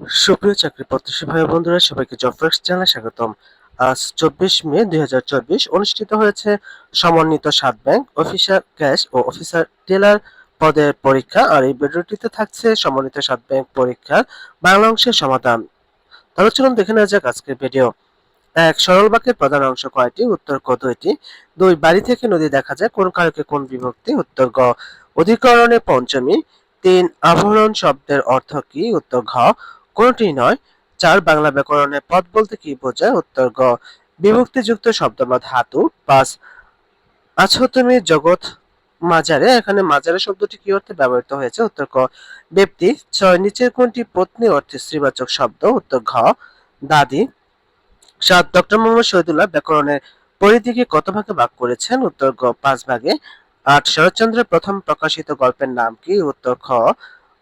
সুপ্রিয় চাকরি প্রত্যাশী ভাই বন্ধুরা, সবাইকে জবফ্রেক্স চ্যানেলে স্বাগতম। আজ চব্বিশ মে দুই অনুষ্ঠিত হয়েছে সমন্বিত সাত ব্যাংক অফিসার ক্যাশ ও অফিসার টেলার পদের পরীক্ষা, আর এই ভিডিওটিতে থাকছে সমন্বিত সাত ব্যাংক পরীক্ষার বাংলা অংশের সমাধান। তাহলে চলুন দেখে নেওয়া যাক আজকের ভিডিও। এক, সরল বাক্যের প্রধান অংশ কয়টি? উত্তর ক দুইটি। দুই, বাড়ি থেকে নদী দেখা যায়, কোন কারকে কোন বিভক্তি? উত্তর গ, অধিকরণে পঞ্চমী। তিন আভরণ শব্দের অর্থ কি? উত্তর ঘ কোনটি নয় চার বাংলা ব্যাকরণে পদ বলতে কি বোঝায় উত্তর গ বিভক্তিযুক্ত শব্দ বা ধাতু পাঁচ আছো তুমি জগৎ মাজারে এখানে মাজারে শব্দটি কি অর্থে ব্যবহৃত হয়েছে? উত্তর ক ব্যক্তি, ছয়, নিচের কোনটি পত্নী অর্থে স্ত্রীবাচক শব্দ? উত্তর ঘ। দাদি। সাত, ডক্টর মোহাম্মদ শহীদুল্লাহ ব্যাকরণের পরিধিকে কত ভাগে ভাগ করেছেন? উত্তর গ পাঁচ ভাগে। আট, শরৎচন্দ্রের প্রথম প্রকাশিত গল্পের নাম কি? উত্তর খ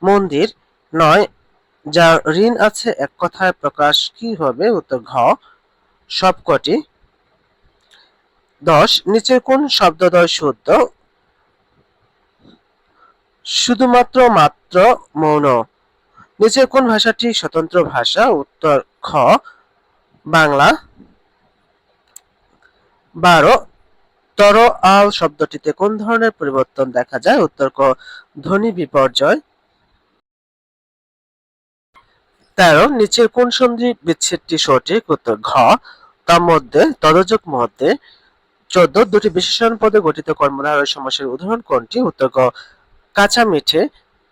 মন্দির। নয় যা ঋণ আছে, এক কথায় প্রকাশ কি হবে? উত্তর ঘ। সবকটি। দশ, নিচের কোন শব্দদ্বয় শুদ্ধ? শুধুমাত্র মাত্র মৌন। নিচের কোন ভাষাটি স্বতন্ত্র ভাষা? উত্তর খ। বাংলা। বারো, তর আল শব্দটিতে কোন ধরনের পরিবর্তন দেখা যায়? উত্তর ক, ধ্বনি বিপর্যয়। তেরো, নিচের কোন সন্ধি বিচ্ছেদটি সঠিক? উত্তর, ঘ। তার মধ্যে, তদযোগ মধ্যে, চোদ্দ, দুটি বিশেষণ পদে গঠিত কর্মধারয় সমাসের উদাহরণ কোনটি? উত্তর গ কাঁচা মিঠে,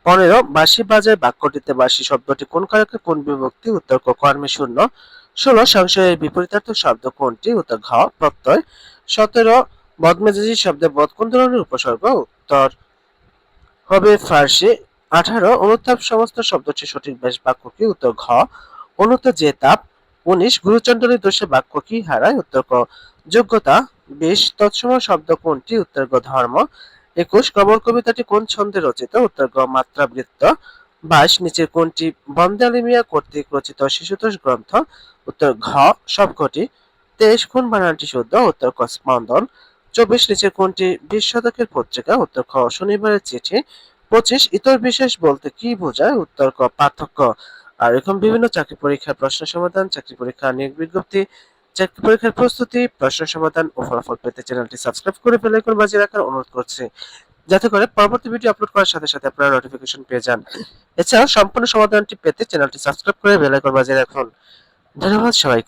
পনেরো, বাঁশি বাজায় বাক্যটিতে বাঁশি শব্দটি কোন কারকে কোন বিভক্তি? উত্তর, ক। কর্মে শূন্য। ষোলো, সংশয়ের বিপরীতার্থক শব্দ কোনটি? উত্তর, ঘ। প্রত্যয়। সতেরো, বদমেজাজি শব্দে বদ কোন ধরনের উপসর্গ? উত্তর, হবে ফার্সি। আঠারো, অনুতাপ সমস্ত শব্দটি সঠিক বেশ বাক্য কি উত্তর ঘ, অনুত যে তাপ উনিশ গুরুচণ্ডলী দোষে বাক্য কি হারায় উত্তর ক, যোগ্যতা, বিশ, তৎসম শব্দ কোনটি? উত্তর গ, ধর্ম, একুশ কবর কবিতাটি কোন ছন্দে রচিত? উত্তর গ, মাত্রাবৃত্ত, বাইশ, নিচের কোনটি? বন্দে আলিমিয়া কর্তৃক রচিত শিশুতোষ গ্রন্থ, উত্তর ঘ, সবকটি, তেইশ কোন বানানটি শুদ্ধ, উত্তর ক, স্পন্দন, চব্বিশ, নিচের কোনটি? বিশ শতকের পত্রিকা, উত্তর খ, শনিবারের চিঠি পঁচিশ, ইতর বিশেষ বলতে কি বোঝায়? উত্তর ক, পার্থক্য। আর এরকম বিভিন্ন চাকরি পরীক্ষার প্রশ্ন সমাধান, চাকরি পরীক্ষা, নিয়োগ বিজ্ঞপ্তি, চাকরি পরীক্ষার প্রস্তুতি, প্রশ্ন সমাধান ও ফলাফল পেতে চ্যানেলটি সাবস্ক্রাইব করে বেল আইকন বাজিয়ে রাখার অনুরোধ করছি। যাতে করে পরবর্তী ভিডিও আপলোড করার সাথে সাথে আপনারা নোটিফিকেশন পেয়ে যান। এছাড়াও সম্পূর্ণ সমাধানটি পেতে চ্যানেলটি সাবস্ক্রাইব করে বেল আইকন বাজিয়ে রাখুন। ধন্যবাদ সবাইকে।